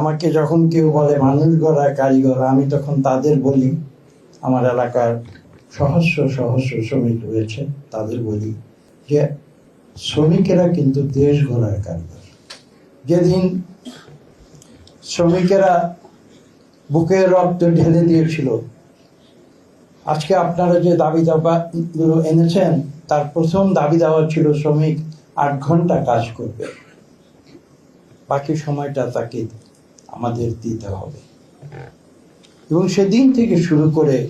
আমাকে যখন কেউ বলে, মানুষ গড়া কারিগর আমি তখন তাদের বলি, আমার এলাকার সহস্র সহস্র শ্রমিক রয়েছে, তাদের বলি যে, শ্রমিকেরা কিন্তু দেশ গড়ার কারিগর। যেদিন শ্রমিকেরা বুকের রক্ত ঢেলে দিয়েছিল, আজকে আপনারা যে দাবি দাবাগুলো এনেছেন, তার প্রথম দাবি দাওয়া ছিল, শ্রমিক আট ঘণ্টা কাজ করবে, বাকি সময়টা তাকে আমাদের দিতে হবে। এবং সেদিন থেকে শুরু করে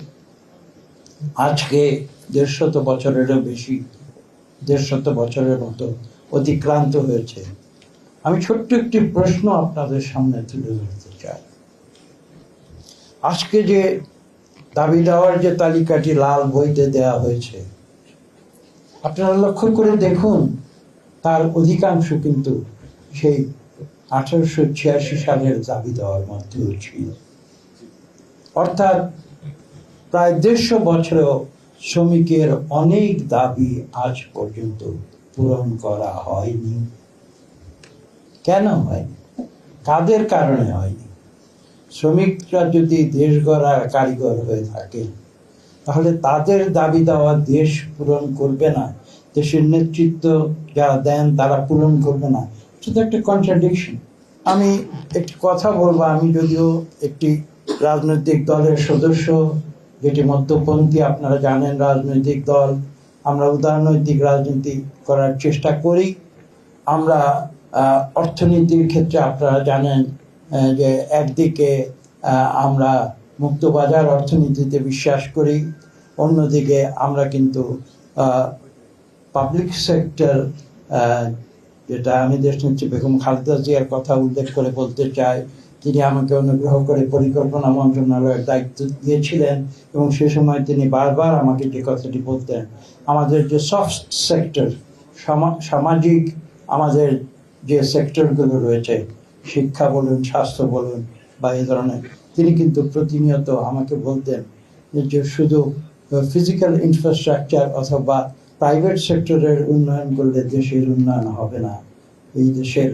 আজকে দেড়শত বছরেরও বেশি দেড়শত বছরের মতো অতিক্রান্ত হয়েছে। আমি ছোট্ট একটি প্রশ্ন আপনাদের সামনে তুলে ধরতে চাই। আজকে যে দাবি দেওয়ার যে তালিকাটি লাল বইতে দেয়া হয়েছে আপনারা লক্ষ্য করে দেখুন তার অধিকাংশ কিন্তু সেই আঠারোশো ছিয়াশি সালের দাবি দেওয়ার মধ্যেও ছিল অর্থাৎ প্রায় দেড়শো বছরেও শ্রমিকের অনেক দাবি আজ পর্যন্ত পূরণ করা হয়নি। কেন হয়নি? কাদের কারণে হয়নি? শ্রমিকরা যদি দেশ গড়া কারিগর হয়ে থাকে, তাহলে তাদের দাবি দেওয়া দেশ পূরণ করবে না, দেশের নেতৃত্ব যারা দেন তারা পূরণ করবে না। সেটা একটা কন্ট্রাডিকশন আমি একটি কথা বলব, আমি যদিও একটি রাজনৈতিক দলের সদস্য, যেটি মধ্যপন্থী, আপনারা জানেন রাজনৈতিক দল। আমরা উদারনৈতিক রাজনীতি করার চেষ্টা করি। আমরা অর্থনীতির ক্ষেত্রে আপনারা জানেন যে একদিকে আমরা মুক্তবাজার অর্থনীতিতে বিশ্বাস করি, অন্যদিকে আমরা কিন্তু পাবলিক সেক্টর যেটা আমি দেশনেত্রী বেগম খালেদা জিয়ার কথা উল্লেখ করে বলতে চাই, তিনি আমাকে অনুগ্রহ করে পরিকল্পনা মন্ত্রণালয়ের দায়িত্ব দিয়েছিলেন এবং সে সময় তিনি বারবার আমাকে যে কথাটি বলতেন, আমাদের যে সফট সেক্টর সামাজিক আমাদের যে সেক্টরগুলো রয়েছে, শিক্ষা বলুন, স্বাস্থ্য বলুন বা এই ধরনের, তিনি কিন্তু প্রতিনিয়ত আমাকে বলতেন যে শুধু ফিজিক্যাল ইনফ্রাস্ট্রাকচার অথবা প্রাইভেট সেক্টরের উন্নয়ন করলে দেশের উন্নয়ন হবে না। এই দেশের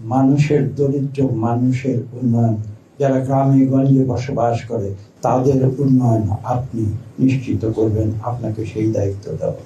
মানুষের দরিদ্র মানুষের উন্নয়ন, যারা গ্রামে গঞ্জে বসবাস করে, তাদের উন্নয়ন আপনি নিশ্চিত করবেন। আপনাকে সেই দায়িত্ব দেওয়া